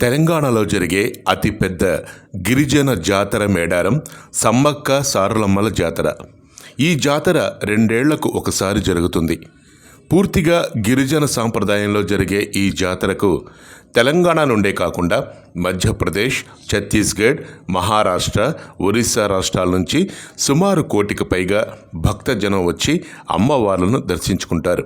తెలంగాణలో జరిగే అతిపెద్ద గిరిజన జాతర మేడారం సమ్మక్క సారలమ్మల జాతర. ఈ జాతర రెండేళ్ళకు ఒకసారి జరుగుతుంది. పూర్తిగా గిరిజన సాంప్రదాయంలో జరిగే ఈ జాతరకు తెలంగాణ నుండే కాకుండా మధ్యప్రదేశ్ ఛత్తీస్గఢ్ మహారాష్ట్ర ఒరిస్సా రాష్ట్రాల నుంచి సుమారు కోటికి పైగా భక్తజనం వచ్చి అమ్మవార్లను దర్శించుకుంటారు.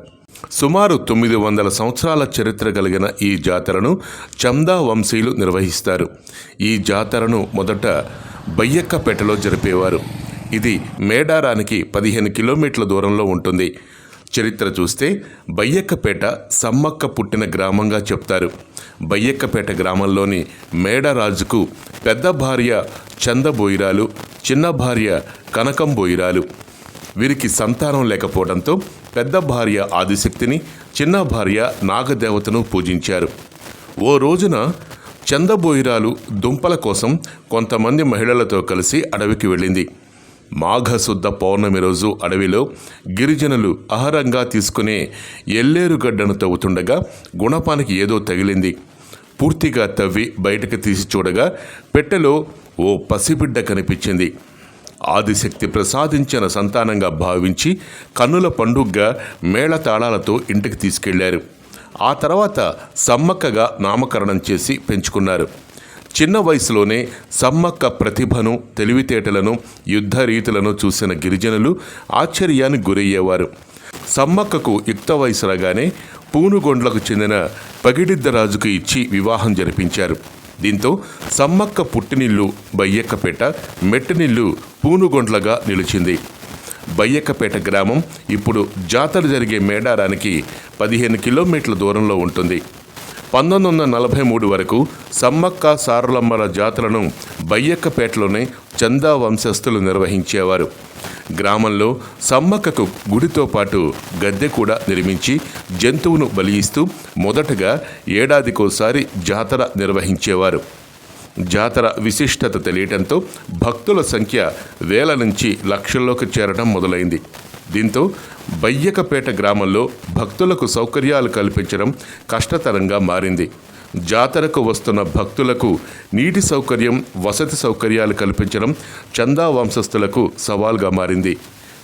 సుమారు తొమ్మిది వందల సంవత్సరాల చరిత్ర కలిగిన ఈ జాతరను చందా వంశీయులు నిర్వహిస్తారు. ఈ జాతరను మొదట బయ్యక్కపేటలో జరిపేవారు. ఇది మేడారానికి పదిహేను కిలోమీటర్ల దూరంలో ఉంటుంది. చరిత్ర చూస్తే బయ్యక్కపేట సమ్మక్క పుట్టిన గ్రామంగా చెప్తారు. బయ్యక్కపేట గ్రామంలోని మేడరాజుకు పెద్ద భార్య చందబోయిరాలు చిన్న భార్య కనకం బోయిరాలు వీరికి సంతానం లేకపోవడంతో పెద్ద భార్య ఆదిశక్తిని చిన్న భార్య నాగదేవతను పూజించారు. ఓ రోజున చందబోయిరాలు దుంపల కోసం కొంతమంది మహిళలతో కలిసి అడవికి వెళ్ళింది. మాఘశుద్ధ పౌర్ణమి రోజు అడవిలో గిరిజనులు ఆహారంగా తీసుకునే ఎల్లేరుగడ్డను తవ్వుతుండగా గుణపానికి ఏదో తగిలింది. పూర్తిగా తవ్వి బయటకు తీసి చూడగా పెట్టెలో ఓ పసిబిడ్డ కనిపించింది. ఆదిశక్తి ప్రసాదించిన సంతానంగా భావించి కన్నుల పండుగగా మేళతాళాలతో ఇంటికి తీసుకెళ్ళారు. ఆ తర్వాత సమ్మక్కగా నామకరణం చేసి పెంచుకున్నారు. చిన్న వయసులోనే సమ్మక్క ప్రతిభను తెలివితేటలను యుద్ధ రీతులను చూసిన గిరిజనులు ఆశ్చర్యానికి గురయ్యేవారు. సమ్మక్కకు యుక్త వయసు రాగానే పూనుగొండ్లకు చెందిన పగిడిద్దరాజుకు ఇచ్చి వివాహం జరిపించారు. దీంతో సమ్మక్క పుట్టినిల్లు బయ్యక్కపేట మెట్టినిల్లు పూనుగొండ్లగా నిలిచింది. బయ్యక్కపేట గ్రామం ఇప్పుడు జాతర జరిగే మేడారానికి పదిహేను కిలోమీటర్ల దూరంలో ఉంటుంది. పంతొమ్మిది వందల నలభై మూడు వరకు సమ్మక్క సారలమ్మల జాతరను బయ్యక్కపేటలోనే చందా వంశస్థులు నిర్వహించేవారు. గ్రామంలో సమ్మక్కకు గుడితో పాటు గద్దె కూడా నిర్మించి జంతువును బలి ఇస్తూ మొదటగా ఏడాదికోసారి జాతర నిర్వహించేవారు. జాతర విశిష్టత తెలియటంతో భక్తుల సంఖ్య వేల నుంచి లక్షల్లోకి చేరడం మొదలైంది. దీంతో బయ్యకపేట గ్రామంలో భక్తులకు సౌకర్యాలు కల్పించడం కష్టతరంగా మారింది. జాతరకు వస్తున్న భక్తులకు నీటి సౌకర్యం వసతి సౌకర్యాలు కల్పించడం చందా వంశస్థులకు సవాల్గా మారింది.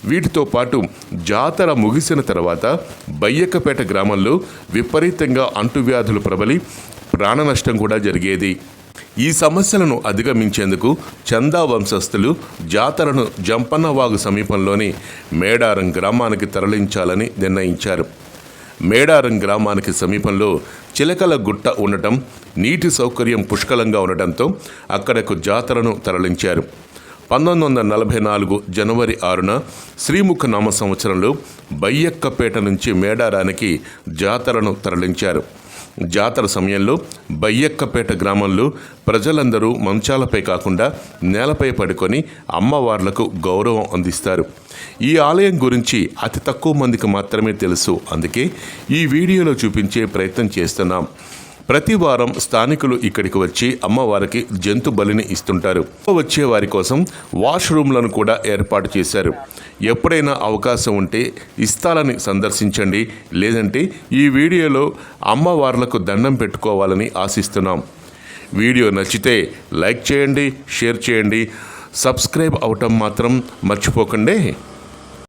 వీటితో పాటు జాతర ముగిసిన తర్వాత బయ్యక్కపేట గ్రామంలో విపరీతంగా అంటువ్యాధులు ప్రబలి ప్రాణ నష్టం కూడా జరిగేది. ఈ సమస్యలను అధిగమించేందుకు చందా వంశస్థులు జాతరను జంపన్నవాగు సమీపంలోని మేడారం గ్రామానికి తరలించాలని నిర్ణయించారు. మేడారం గ్రామానికి సమీపంలో చిలకల గుట్ట ఉండటం నీటి సౌకర్యం పుష్కలంగా ఉండటంతో అక్కడకు జాతరను తరలించారు. పంతొమ్మిది వందల నలభై నాలుగు జనవరి ఆరున శ్రీముఖ నామ సంవత్సరంలో బయ్యక్కపేట నుంచి మేడారానికి జాతరను తరలించారు. జాతర సమయంలో బయ్యక్కపేట గ్రామంలో ప్రజలందరూ మంచాలపై కాకుండా నేలపై పడుకొని అమ్మవార్లకు గౌరవం అందిస్తారు. ఈ ఆలయం గురించి అతి తక్కువ మందికి మాత్రమే తెలుసు. అందుకే ఈ వీడియోలో చూపించే ప్రయత్నం చేస్తున్నాం. ప్రతి వారం స్థానికులు ఇక్కడికి వచ్చి అమ్మవారికి జంతు బలిని ఇస్తుంటారు. వచ్చే వారి కోసం వాష్రూమ్లను కూడా ఏర్పాటు చేశారు. ఎప్పుడైనా అవకాశం ఉంటే ఇస్తాలని సందర్శించండి. లేదంటే ఈ వీడియోలో అమ్మవార్లకు దండం పెట్టుకోవాలని ఆశిస్తున్నాం. వీడియో నచ్చితే లైక్ చేయండి షేర్ చేయండి. సబ్స్క్రైబ్ అవటం మాత్రం మర్చిపోకండి.